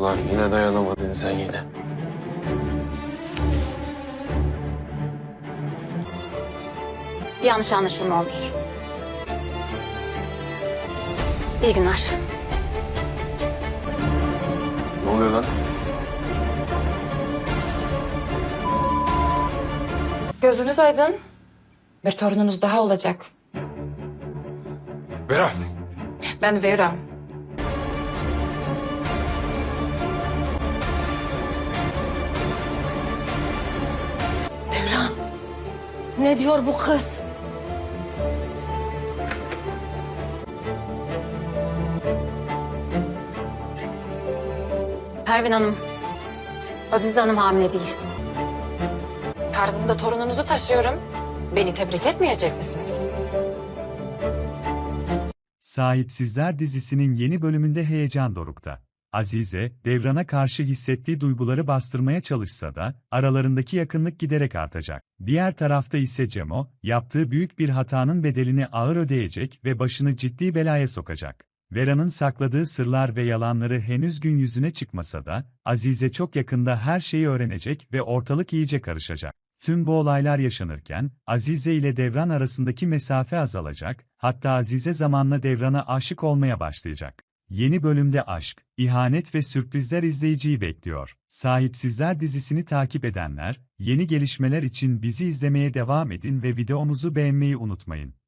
Ulan yine dayanamadın sen yine. Bir yanlış anlaşılma olmuş. İyi günler. Ne oluyor lan? Gözünüz aydın. Bir torununuz daha olacak. Vera. Ben Vera. Ne diyor bu kız? Pervin Hanım. Azize Hanım hamile değil. Karnımda torununuzu taşıyorum. Beni tebrik etmeyecek misiniz? Sahipsizler dizisinin yeni bölümünde heyecan dorukta. Azize, Devran'a karşı hissettiği duyguları bastırmaya çalışsa da, aralarındaki yakınlık giderek artacak. Diğer tarafta ise Cemo, yaptığı büyük bir hatanın bedelini ağır ödeyecek ve başını ciddi belaya sokacak. Vera'nın sakladığı sırlar ve yalanları henüz gün yüzüne çıkmasa da, Azize çok yakında her şeyi öğrenecek ve ortalık iyice karışacak. Tüm bu olaylar yaşanırken, Azize ile Devran arasındaki mesafe azalacak, hatta Azize zamanla Devran'a aşık olmaya başlayacak. Yeni bölümde aşk, ihanet ve sürprizler izleyiciyi bekliyor. Sahipsizler dizisini takip edenler, yeni gelişmeler için bizi izlemeye devam edin ve videomuzu beğenmeyi unutmayın.